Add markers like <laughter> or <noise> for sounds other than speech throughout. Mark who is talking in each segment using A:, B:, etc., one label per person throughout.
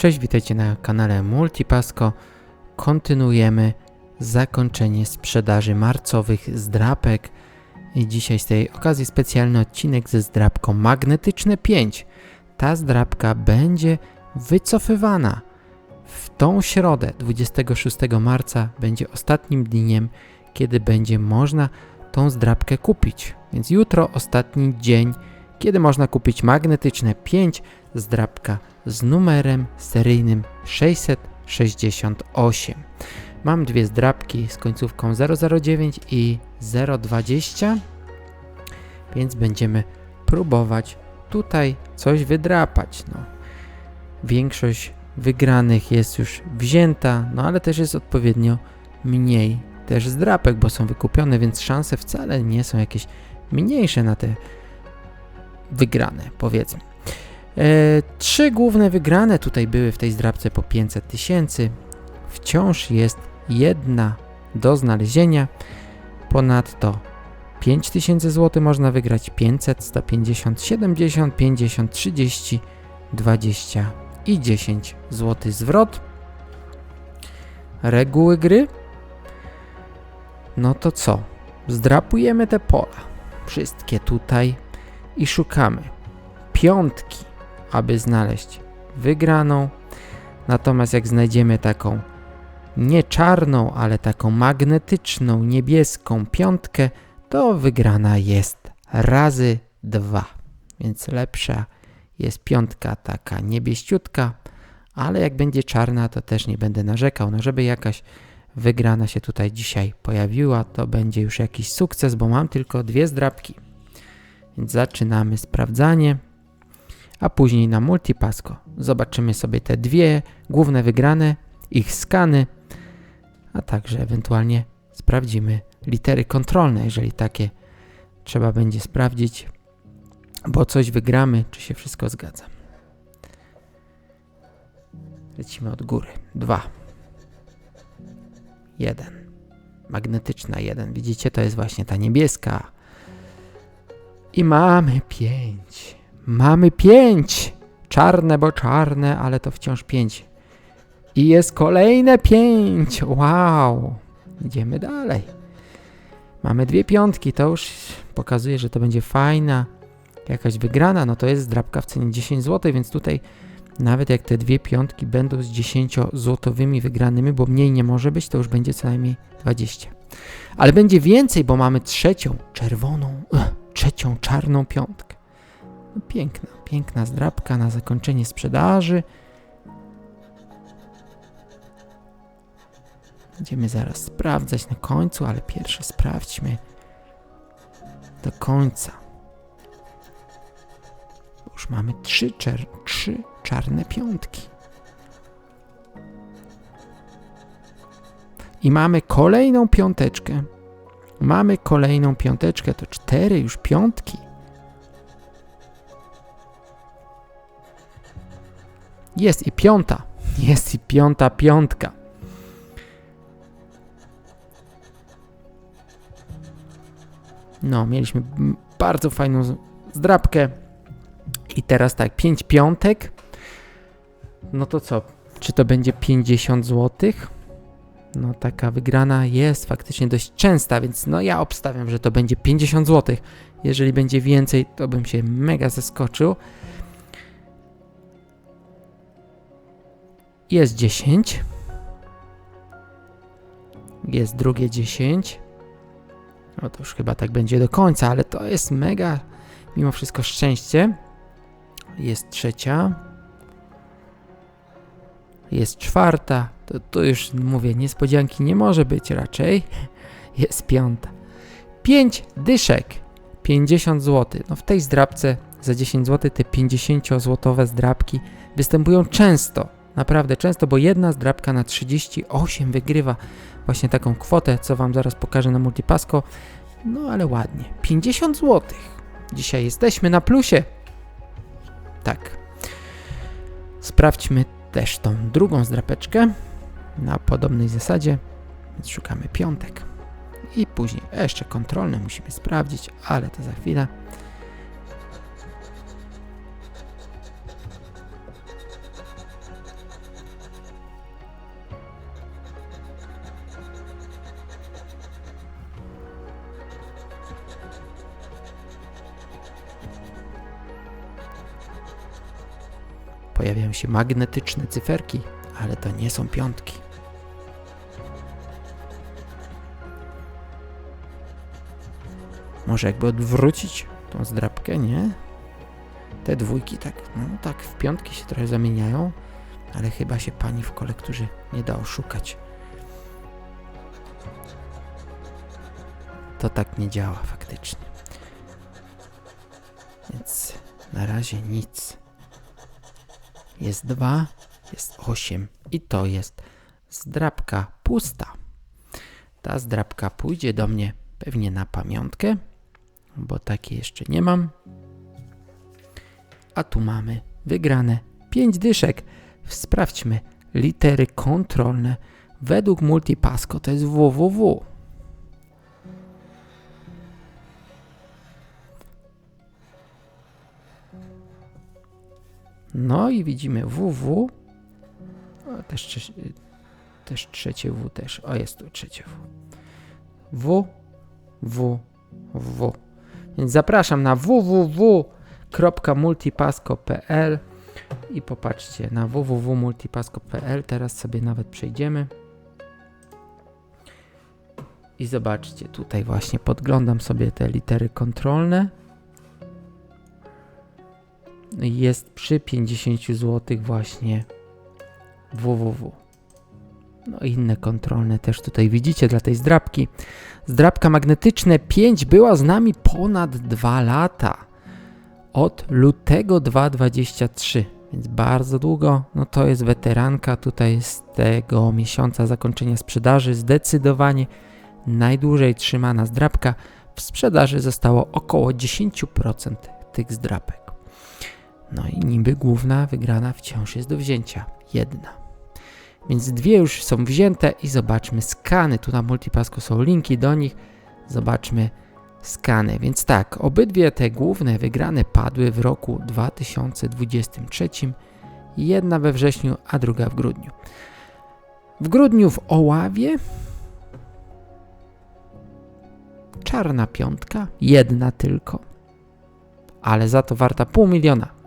A: Cześć, witajcie na kanale Multipasco. Kontynuujemy zakończenie sprzedaży marcowych zdrapek. I dzisiaj z tej okazji specjalny odcinek ze zdrapką Magnetyczne 5. Ta zdrapka będzie wycofywana. W tą środę, 26 marca, będzie ostatnim dniem, kiedy będzie można tą zdrapkę kupić. Więc jutro ostatni dzień, kiedy można kupić magnetyczne 5 zdrapka z numerem seryjnym 668. Mam dwie zdrapki z końcówką 009 i 020, więc będziemy próbować tutaj coś wydrapać. No. Większość wygranych jest już wzięta, no ale też jest odpowiednio mniej też zdrapek, bo są wykupione, więc szanse wcale nie są jakieś mniejsze na te wygrane, powiedzmy. E, trzy główne wygrane tutaj były w tej zdrabce po 500 tysięcy. Wciąż jest jedna do znalezienia. Ponadto 5000 zł można wygrać 500, 150, 70, 50, 30, 20 i 10 zł zwrot. Reguły gry? No to co? Zdrapujemy te pola. Wszystkie tutaj i szukamy piątki, aby znaleźć wygraną. Natomiast jak znajdziemy taką nie czarną, ale taką magnetyczną, niebieską piątkę, to wygrana jest razy dwa. Więc lepsza jest piątka taka niebieściutka, ale jak będzie czarna, to też nie będę narzekał. No żeby jakaś wygrana się tutaj dzisiaj pojawiła, to będzie już jakiś sukces, bo mam tylko dwie zdrabki. Więc zaczynamy sprawdzanie, a później na multipasco zobaczymy sobie te dwie główne wygrane, ich skany, a także ewentualnie sprawdzimy litery kontrolne, jeżeli takie trzeba będzie sprawdzić, bo coś wygramy, czy się wszystko zgadza. Lecimy od góry. Dwa. Jeden. Magnetyczna jeden. Widzicie, to jest właśnie ta niebieska. I mamy pięć. Mamy pięć. Czarne, bo czarne, ale to wciąż pięć. I jest kolejne pięć. Wow. Idziemy dalej. Mamy dwie piątki. To już pokazuje, że to będzie fajna jakaś wygrana. No to jest zdrabka w cenie 10 zł, więc tutaj nawet jak te dwie piątki będą z 10 złotowymi wygranymi, bo mniej nie może być, to już będzie co najmniej 20. Ale będzie więcej, bo mamy trzecią czerwoną, trzecią czarną piątkę. No piękna, piękna zdrabka na zakończenie sprzedaży. Będziemy zaraz sprawdzać na końcu, ale pierwsze sprawdźmy do końca. Już mamy trzy, czer trzy czarne piątki. I mamy kolejną piąteczkę. Mamy kolejną piąteczkę, to cztery już piątki. Jest i piąta. Jest i piąta piątka. No, mieliśmy bardzo fajną zdrabkę. I teraz tak, 5 piątek. No to co? Czy to będzie 50 zł? No taka wygrana jest faktycznie dość częsta, więc no ja obstawiam, że to będzie 50 zł. Jeżeli będzie więcej, to bym się mega zaskoczył. Jest 10. Jest drugie 10. No to już chyba tak będzie do końca, ale to jest mega mimo wszystko szczęście. Jest trzecia. Jest czwarta. To tu już mówię, niespodzianki nie może być raczej. <laughs> Jest piąta. 5 dyszek. 50 zł. No w tej zdrabce za 10 zł te 50 złotowe zdrabki występują często. Naprawdę często, bo jedna zdrabka na 38 wygrywa właśnie taką kwotę, co Wam zaraz pokażę na Multipasco. No ale ładnie. 50 zł. Dzisiaj jesteśmy na plusie. Tak. Sprawdźmy też tą drugą zdrapeczkę na podobnej zasadzie. Więc szukamy piątek. I później jeszcze kontrolne musimy sprawdzić, ale to za chwilę. Pojawiają się magnetyczne cyferki, ale to nie są piątki. Może jakby odwrócić tą zdrabkę, nie? Te dwójki tak, no tak w piątki się trochę zamieniają, ale chyba się pani w kolekturze nie da oszukać. To tak nie działa faktycznie. Więc na razie nic. Jest dwa, jest osiem i to jest zdrabka pusta. Ta zdrabka pójdzie do mnie pewnie na pamiątkę, bo takiej jeszcze nie mam. A tu mamy wygrane 5 dyszek. Sprawdźmy litery kontrolne według Multipasco to jest www. No i widzimy www. O, też, też trzecie W też. O, jest tu trzecie W. W, W, W. Więc zapraszam na www.multipasco.pl i popatrzcie na www.multipasco.pl. Teraz sobie nawet przejdziemy. I zobaczcie, tutaj właśnie podglądam sobie te litery kontrolne. Jest przy 50 zł właśnie www. No inne kontrolne też tutaj widzicie dla tej zdrabki. Zdrabka magnetyczne 5 była z nami ponad 2 lata. Od lutego 2023, więc bardzo długo. No to jest weteranka tutaj z tego miesiąca zakończenia sprzedaży. Zdecydowanie najdłużej trzymana zdrabka. W sprzedaży zostało około 10% tych zdrabek. No i niby główna wygrana wciąż jest do wzięcia. Jedna. Więc dwie już są wzięte i zobaczmy skany. Tu na Multipasco są linki do nich. Zobaczmy skany. Więc tak, obydwie te główne wygrane padły w roku 2023. Jedna we wrześniu, a druga w grudniu. W grudniu w Oławie czarna piątka, jedna tylko, ale za to warta pół miliona.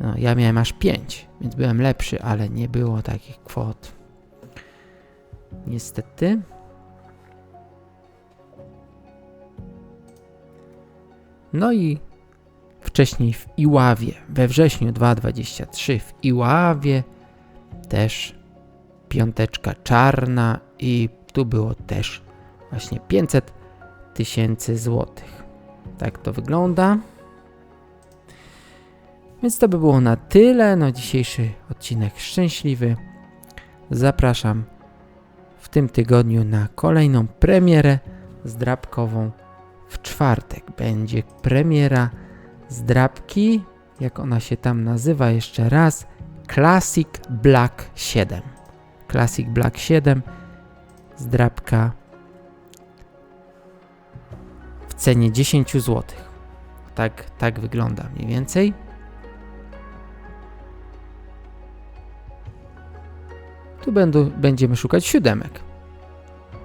A: No, ja miałem aż 5, więc byłem lepszy, ale nie było takich kwot. Niestety. No i wcześniej w Iławie, we wrześniu 2023 w Iławie też piąteczka czarna i tu było też właśnie 500 tysięcy złotych. Tak to wygląda. Więc to by było na tyle. No dzisiejszy odcinek szczęśliwy. Zapraszam w tym tygodniu na kolejną premierę zdrabkową. W czwartek będzie premiera zdrabki, jak ona się tam nazywa jeszcze raz, Classic Black 7. Classic Black 7, zdrabka w cenie 10 zł. Tak, tak wygląda mniej więcej. Tu będą, będziemy szukać siódemek.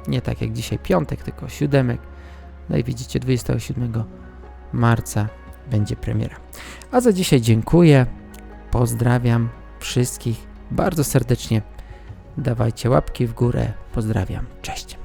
A: Nie tak jak dzisiaj piątek, tylko siódemek. No i widzicie, 27 marca będzie premiera. A za dzisiaj dziękuję. Pozdrawiam wszystkich bardzo serdecznie. Dawajcie łapki w górę. Pozdrawiam. Cześć.